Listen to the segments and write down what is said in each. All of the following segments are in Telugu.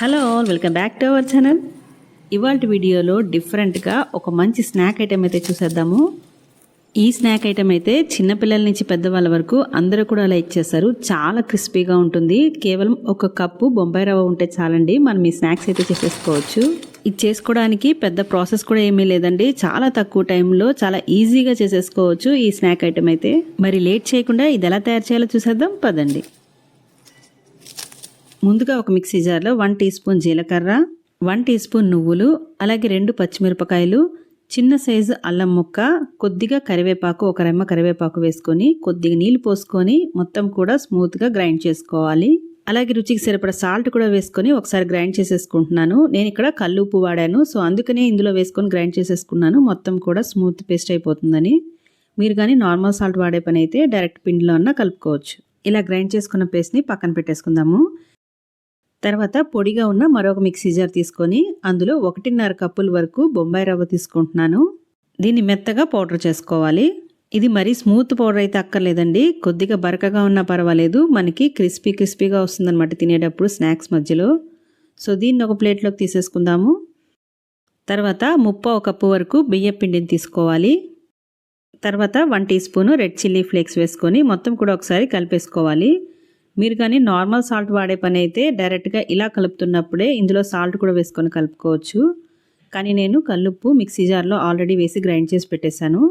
Hello all welcome back to our channel. ఇవాళ వీడియోలో డిఫరెంట్గా ఒక మంచి స్నాక్ ఐటెం అయితే చూసేద్దాము. ఈ స్నాక్ ఐటెం అయితే చిన్నపిల్లల నుంచి పెద్దవాళ్ళ వరకు అందరూ కూడా లైక్ చేస్తారు చాలా క్రిస్పీగా ఉంటుంది. కేవలం ఒక కప్పు బొంబాయి రవ్వ ఉంటే చాలండి. మనం ఈ స్నాక్స్ అయితే చేసేసుకోవచ్చు. ఇది చేసుకోవడానికి పెద్ద ప్రాసెస్ కూడా ఏమీ లేదండి. చాలా తక్కువ టైంలో చాలా ఈజీగా చేసేసుకోవచ్చు ఈ స్నాక్ ఐటెం అయితే. మరి లేట్ చేయకుండా ఇది ఎలా తయారు చేయాలో చూసేద్దాం. పదండి. ముందుగా ఒక మిక్సీ జార్లో వన్ టీ స్పూన్ జీలకర్ర వన్ టీ స్పూన్ నువ్వులు అలాగే రెండు పచ్చిమిరపకాయలు చిన్న సైజు అల్లం ముక్క కొద్దిగా కరివేపాకు ఒక రెమ్మ కరివేపాకు వేసుకొని కొద్దిగా నీళ్ళు పోసుకొని మొత్తం కూడా స్మూత్గా గ్రైండ్ చేసుకోవాలి. అలాగే రుచికి సరిపడ సాల్ట్ కూడా వేసుకొని ఒకసారి గ్రైండ్ చేసేసుకుంటున్నాను. నేను ఇక్కడ కళ్ళు ఉప్పు వాడాను సో అందుకనే ఇందులో వేసుకొని గ్రైండ్ చేసేసుకున్నాను. మొత్తం కూడా స్మూత్ పేస్ట్ అయిపోతుందని. మీరు కానీ నార్మల్ సాల్ట్ వాడే పని అయితే డైరెక్ట్ పిండిలో అన్న కలుపుకోవచ్చు. ఇలా గ్రైండ్ చేసుకున్న పేస్ట్ని పక్కన పెట్టేసుకుందాము. తర్వాత పొడిగా ఉన్న మరొక మిక్సీ జార్ తీసుకొని అందులో ఒకటిన్నర కప్పుల వరకు బొంబాయి రవ్వ తీసుకుంటున్నాను. దీన్ని మెత్తగా పౌడర్ చేసుకోవాలి. ఇది మరీ స్మూత్ పౌడర్ అయితే అక్కర్లేదండి. కొద్దిగా బరకగా ఉన్నా పర్వాలేదు. మనకి క్రిస్పీ క్రిస్పీగా వస్తుందన్నమాట తినేటప్పుడు స్నాక్స్ మధ్యలో. సో దీన్ని ఒక ప్లేట్లోకి తీసేసుకుందాము. తర్వాత ముప్పో కప్పు వరకు బియ్యం పిండిని తీసుకోవాలి. తర్వాత one teaspoon red chilli flakes వేసుకొని మొత్తం కూడా ఒకసారి కలిపేసుకోవాలి. మీరు కానీ నార్మల్ సాల్ట్ వాడే పని అయితే డైరెక్ట్గా ఇలా కలుపుతున్నప్పుడే ఇందులో సాల్ట్ కూడా వేసుకొని కలుపుకోవచ్చు. కానీ నేను కల్లుప్పు మిక్సీ జార్లో ఆల్రెడీ వేసి గ్రైండ్ చేసి పెట్టేశాను.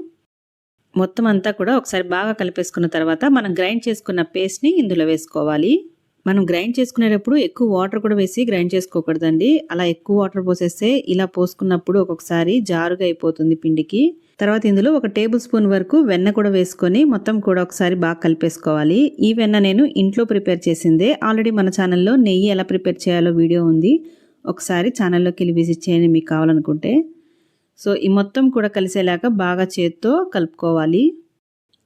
మొత్తం అంతా కూడా ఒకసారి బాగా కలిపేసుకున్న తర్వాత మనం గ్రైండ్ చేసుకున్న పేస్ట్ని ఇందులో వేసుకోవాలి. మనం గ్రైండ్ చేసుకునేటప్పుడు ఎక్కువ వాటర్ కూడా వేసి గ్రైండ్ చేసుకోకూడదండి. అలా ఎక్కువ వాటర్ పోసేస్తే ఇలా పోసుకున్నప్పుడు ఒక్కొక్కసారి జారుగా అయిపోతుంది పిండికి. తర్వాత ఇందులో ఒక టేబుల్ స్పూన్ వరకు వెన్న కూడా వేసుకొని మొత్తం కూడా ఒకసారి బాగా కలిపేసుకోవాలి. ఈ వెన్న నేను ఇంట్లో ప్రిపేర్ చేసిందే. ఆల్రెడీ మన ఛానల్లో నెయ్యి ఎలా ప్రిపేర్ చేయాలో వీడియో ఉంది. ఒకసారి ఛానల్లోకి వెళ్ళి విజిట్ చేయండి మీకు కావాలనుకుంటే. సో ఈ మొత్తం కూడా కలిసేలాగా బాగా చేత్తో కలుపుకోవాలి.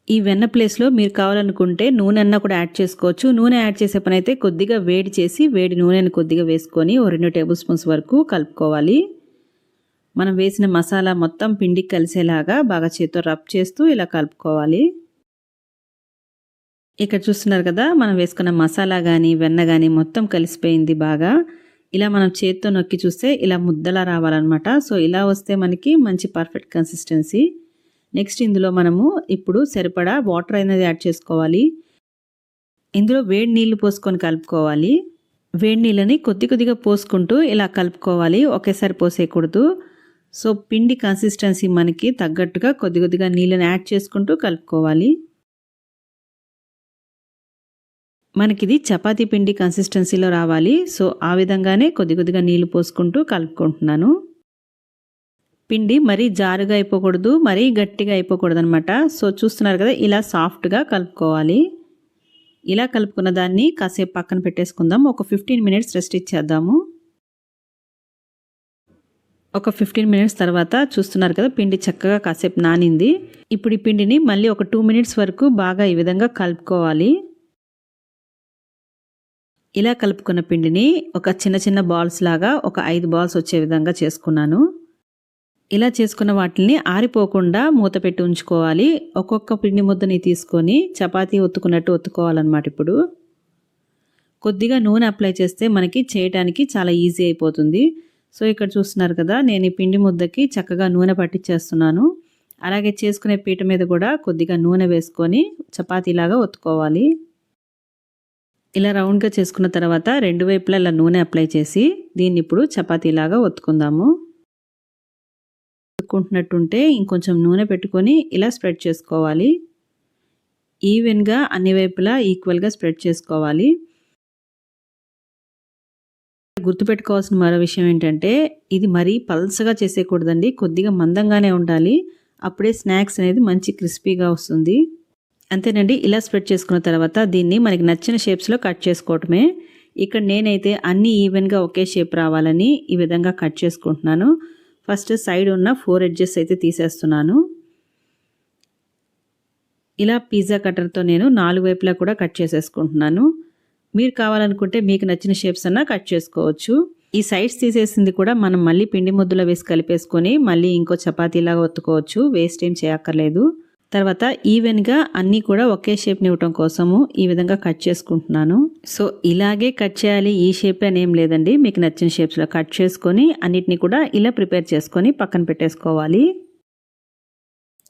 ఈ వెన్న ప్లేస్లో మీరు కావాలనుకుంటే నూనె అన్న కూడా యాడ్ చేసుకోవచ్చు. నూనె యాడ్ చేసే పని అయితే కొద్దిగా వేడి చేసి వేడి నూనెను కొద్దిగా వేసుకొని ఓ రెండు టేబుల్ స్పూన్స్ వరకు కలుపుకోవాలి. మనం వేసిన మసాలా మొత్తం పిండికి కలిసేలాగా బాగా చేత్తో రబ్ చేస్తూ ఇలా కలుపుకోవాలి. ఇక్కడ చూస్తున్నారు కదా మనం వేసుకున్న మసాలా కానీ వెన్న కానీ మొత్తం కలిసిపోయింది బాగా. ఇలా మనం చేత్తో నొక్కి చూస్తే ఇలా ముద్దలా రావాలన్నమాట. సో ఇలా వస్తే మనకి మంచి పర్ఫెక్ట్ కన్సిస్టెన్సీ. నెక్స్ట్ ఇందులో మనము ఇప్పుడు సరిపడా వాటర్ అనేది యాడ్ చేసుకోవాలి. ఇందులో వేడి నీళ్ళు పోసుకొని కలుపుకోవాలి. వేడి నీళ్ళని కొద్ది కొద్దిగా పోసుకుంటూ ఇలా కలుపుకోవాలి. ఒకేసారి పోసేయకూడదు. సో పిండి కన్సిస్టెన్సీ మనకి తగ్గట్టుగా కొద్ది కొద్దిగా నీళ్ళని యాడ్ చేసుకుంటూ కలుపుకోవాలి. మనకిది చపాతీ పిండి కన్సిస్టెన్సీలో రావాలి. సో ఆ విధంగానే కొద్ది కొద్దిగా నీళ్ళు పోసుకుంటూ కలుపుకుంటున్నాను. పిండి మరీ జారుగా అయిపోకూడదు మరీ గట్టిగా అయిపోకూడదు అనమాట సో చూస్తున్నారు కదా ఇలా సాఫ్ట్గా కలుపుకోవాలి. ఇలా కలుపుకున్న దాన్ని కాసేపు పక్కన పెట్టేసుకుందాం. ఒక ఫిఫ్టీన్ మినిట్స్ రెస్ట్ ఇచ్చేద్దాము. ఒక ఫిఫ్టీన్ మినిట్స్ తర్వాత చూస్తున్నారు కదా పిండి చక్కగా కాసేపు నానింది. ఇప్పుడు ఈ పిండిని మళ్ళీ ఒక టూ మినిట్స్ వరకు బాగా ఈ విధంగా కలుపుకోవాలి. ఇలా కలుపుకున్న పిండిని ఒక చిన్న చిన్న బాల్స్ లాగా ఒక ఐదు బాల్స్ వచ్చే విధంగా చేసుకున్నాను. ఇలా చేసుకున్న వాటిని ఆరిపోకుండా మూత పెట్టి ఉంచుకోవాలి. ఒక్కొక్క పిండి ముద్దని తీసుకొని చపాతీ ఒత్తుకున్నట్టు ఒత్తుకోవాలన్నమాట ఇప్పుడు. కొద్దిగా నూనె అప్లై చేస్తే మనకి చేయడానికి చాలా ఈజీ అయిపోతుంది. సో ఇక్కడ చూస్తున్నారు కదా నేను ఈ పిండి ముద్దకి చక్కగా నూనె పట్టించేస్తున్నాను అలాగే చేసుకునే పీట మీద కూడా కొద్దిగా నూనె వేసుకొని చపాతీలాగా ఒత్తుకోవాలి. ఇలా రౌండ్గా చేసుకున్న తర్వాత రెండు వైపులా ఇలా నూనె అప్లై చేసి దీన్ని ఇప్పుడు చపాతీలాగా ఒత్తుకుందాము. ఒత్తుకుంటున్నట్టుంటే ఇంకొంచెం నూనె పెట్టుకొని ఇలా స్ప్రెడ్ చేసుకోవాలి. ఈవెన్గా అన్ని వైపులా ఈక్వల్గా స్ప్రెడ్ చేసుకోవాలి. గుర్తుపెట్టుకోవాల్సిన మరో విషయం ఏంటంటే ఇది మరీ పల్సగా చేసేయకూడదండి. కొద్దిగా మందంగానే ఉండాలి. అప్పుడే స్నాక్స్ అనేది మంచి క్రిస్పీగా వస్తుంది. అంతేనండి. ఇలా స్ప్రెడ్ చేసుకున్న తర్వాత దీన్ని మనకి నచ్చిన షేప్స్లో కట్ చేసుకోవటమే. ఇక్కడ నేనైతే అన్ని ఈవెన్గా ఒకే షేప్ రావాలని ఈ విధంగా కట్ చేసుకుంటున్నాను. ఫస్ట్ సైడ్ ఉన్న ఫోర్ ఎడ్జెస్ అయితే తీసేస్తున్నాను. ఇలా పిజ్జా కట్టర్తో నేను నాలుగు వైపులా కూడా కట్ చేసేసుకుంటున్నాను. మీరు కావాలనుకుంటే మీకు నచ్చిన షేప్స్ అన్నా కట్ చేసుకోవచ్చు. ఈ సైడ్స్ తీసేసింది కూడా మనం మళ్ళీ పిండి ముద్దులో వేసి కలిపేసుకొని మళ్ళీ ఇంకో చపాతీలాగా ఒత్తుకోవచ్చు. వేస్ట్ ఏం చేయక్కర్లేదు. తర్వాత ఈవెన్గా అన్నీ కూడా ఒకే షేప్ని ఇవ్వటం కోసము ఈ విధంగా కట్ చేసుకుంటున్నాను. సో ఇలాగే కట్ చేయాలి ఈ షేప్ అని ఏం లేదండి. మీకు నచ్చిన షేప్స్లో కట్ చేసుకొని అన్నిటిని కూడా ఇలా ప్రిపేర్ చేసుకొని పక్కన పెట్టేసుకోవాలి.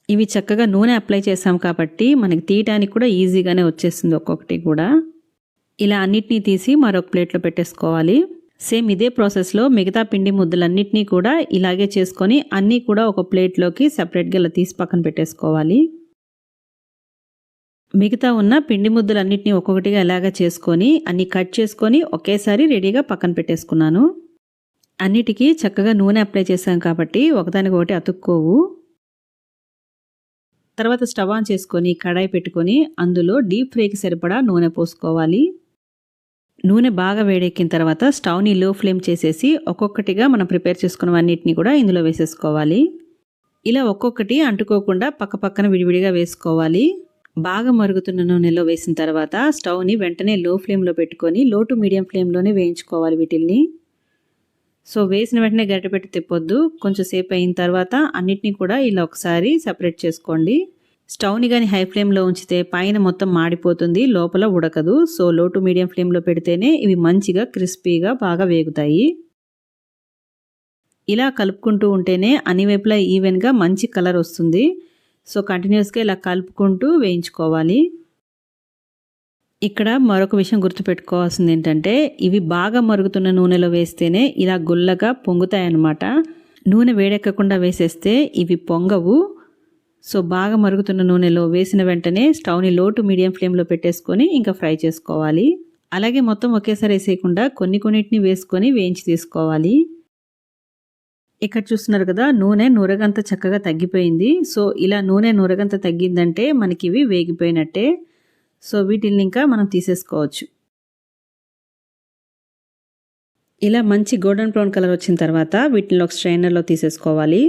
ఇవి చక్కగా నూనె అప్లై చేసాం కాబట్టి మనకి తీయటానికి కూడా ఈజీగానే వచ్చేస్తుంది ఒక్కొక్కటి కూడా. ఇలా అన్నిటినీ తీసి మరొక ప్లేట్లో పెట్టేసుకోవాలి. సేమ్ ఇదే ప్రాసెస్లో మిగతా పిండి ముద్దలన్నిటినీ కూడా ఇలాగే చేసుకొని అన్నీ కూడా ఒక ప్లేట్లోకి సపరేట్గా ఇలా తీసి పక్కన పెట్టేసుకోవాలి. మిగతా ఉన్న పిండి ముద్దలన్నిటినీ ఒక్కొక్కటిగా ఇలాగా చేసుకొని అన్ని కట్ చేసుకొని ఒకేసారి రెడీగా పక్కన పెట్టేసుకున్నాను. అన్నిటికీ చక్కగా నూనె అప్లై చేశాం కాబట్టి ఒకదానికి ఒకటి అతుక్కోవు. తర్వాత స్టవ్ ఆన్ చేసుకొని కడాయి పెట్టుకొని అందులో డీప్ ఫ్రైకి సరిపడా నూనె పోసుకోవాలి. నూనె బాగా వేడెక్కిన తర్వాత స్టవ్ని లో ఫ్లేమ్ చేసేసి ఒక్కొక్కటిగా మనం ప్రిపేర్ చేసుకున్నవన్నిటిని కూడా ఇందులో వేసేసుకోవాలి. ఇలా ఒక్కొక్కటి అంటుకోకుండా పక్క పక్కన విడివిడిగా వేసుకోవాలి. బాగా మరుగుతున్న నూనెలో వేసిన తర్వాత స్టవ్ని వెంటనే లో ఫ్లేమ్లో పెట్టుకొని లో టు మీడియం ఫ్లేమ్లోనే వేయించుకోవాలి వీటిల్ని. సో వేసిన వెంటనే గరిటె పెట్టి తిప్పొద్దు. కొంచెం సేపు అయిన తర్వాత అన్నిటినీ కూడా ఇలా ఒకసారి సపరేట్ చేసుకోండి. స్టవ్ని కానీ హై ఫ్లేమ్లో ఉంచితే పైన మొత్తం మాడిపోతుంది లోపల ఉడకదు. సో లో టు మీడియం ఫ్లేమ్లో పెడితేనే ఇవి మంచిగా క్రిస్పీగా బాగా వేగుతాయి. ఇలా కలుపుకుంటూ ఉంటేనే అన్ని వైపులా ఈవెన్గా మంచి కలర్ వస్తుంది. సో కంటిన్యూస్గా ఇలా కలుపుకుంటూ వేయించుకోవాలి. ఇక్కడ మరొక విషయం గుర్తుపెట్టుకోవాల్సింది ఏంటంటే ఇవి బాగా మరుగుతున్న నూనెలో వేస్తేనే ఇలా గుల్లగా పొంగుతాయి అన్నమాట నూనె వేడెక్కకుండా వేసేస్తే ఇవి పొంగవు. సో బాగా మరుగుతున్న నూనెలో వేసిన వెంటనే స్టవ్ని లో టు మీడియం ఫ్లేమ్లో పెట్టేసుకొని ఇంకా ఫ్రై చేసుకోవాలి. అలాగే మొత్తం ఒకేసారి వేసేయకుండా కొన్ని కొన్నిటిని వేసుకొని వేయించి తీసుకోవాలి. ఇక్కడ చూస్తున్నారు కదా నూనె నూరగంత చక్కగా తగ్గిపోయింది. సో ఇలా నూనె నూరగంత తగ్గిందంటే మనకి ఇవి వేగిపోయినట్టే. సో వీటిని ఇంకా మనం తీసేసుకోవచ్చు. ఇలా మంచి గోల్డెన్ బ్రౌన్ కలర్ వచ్చిన తర్వాత వీటిని ఒక స్ట్రైనర్లో తీసేసుకోవాలి.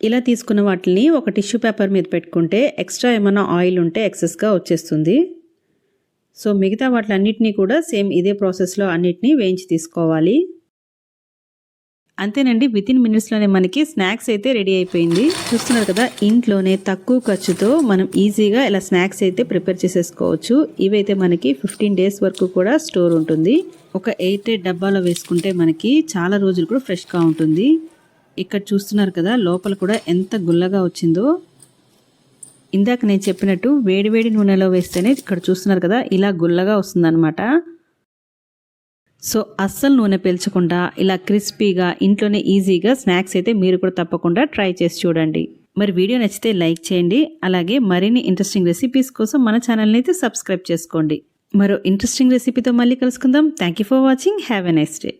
ఇలా తీసుకున్న వాటిని ఒక టిష్యూ పేపర్ మీద పెట్టుకుంటే ఎక్స్ట్రా ఏమైనా ఆయిల్ ఉంటే ఎక్సెస్గా వచ్చేస్తుంది. సో మిగతా వాటిలన్నిటినీ కూడా సేమ్ ఇదే ప్రాసెస్లో అన్నిటినీ వేయించి తీసుకోవాలి. అంతేనండి విత్ ఇన్ మినిట్స్లోనే మనకి స్నాక్స్ అయితే రెడీ అయిపోయింది. చూస్తున్నారు కదా ఇంట్లోనే తక్కువ ఖర్చుతో మనం ఈజీగా ఇలా స్నాక్స్ అయితే ప్రిపేర్ చేసేసుకోవచ్చు. ఇవైతే మనకి ఫిఫ్టీన్ డేస్ వరకు కూడా స్టోర్ ఉంటుంది. ఒక ఎయిట్ ఎయిట్ డబ్బాలో వేసుకుంటే మనకి చాలా రోజులు కూడా ఫ్రెష్గా ఉంటుంది. ఇక్కడ చూస్తున్నారు కదా లోపల కూడా ఎంత గుల్లగా వచ్చిందో. ఇందాక నేను చెప్పినట్టు వేడివేడి నూనెలో వేస్తేనే ఇక్కడ చూస్తున్నారు కదా ఇలా గుల్లగా వస్తుందన్నమాట. సో అస్సలు నూనె పీల్చకుండా ఇలా క్రిస్పీగా ఇంట్లోనే ఈజీగా స్నాక్స్ అయితే మీరు కూడా తప్పకుండా ట్రై చేసి చూడండి. మరి వీడియో నచ్చితే లైక్ చేయండి అలాగే మరిన్ని ఇంట్రెస్టింగ్ రెసిపీస్ కోసం మన ఛానల్ని అయితే సబ్స్క్రైబ్ చేసుకోండి. మరో ఇంట్రెస్టింగ్ రెసిపీతో మళ్ళీ కలుసుకుందాం. Thank you for watching. Have a nice day.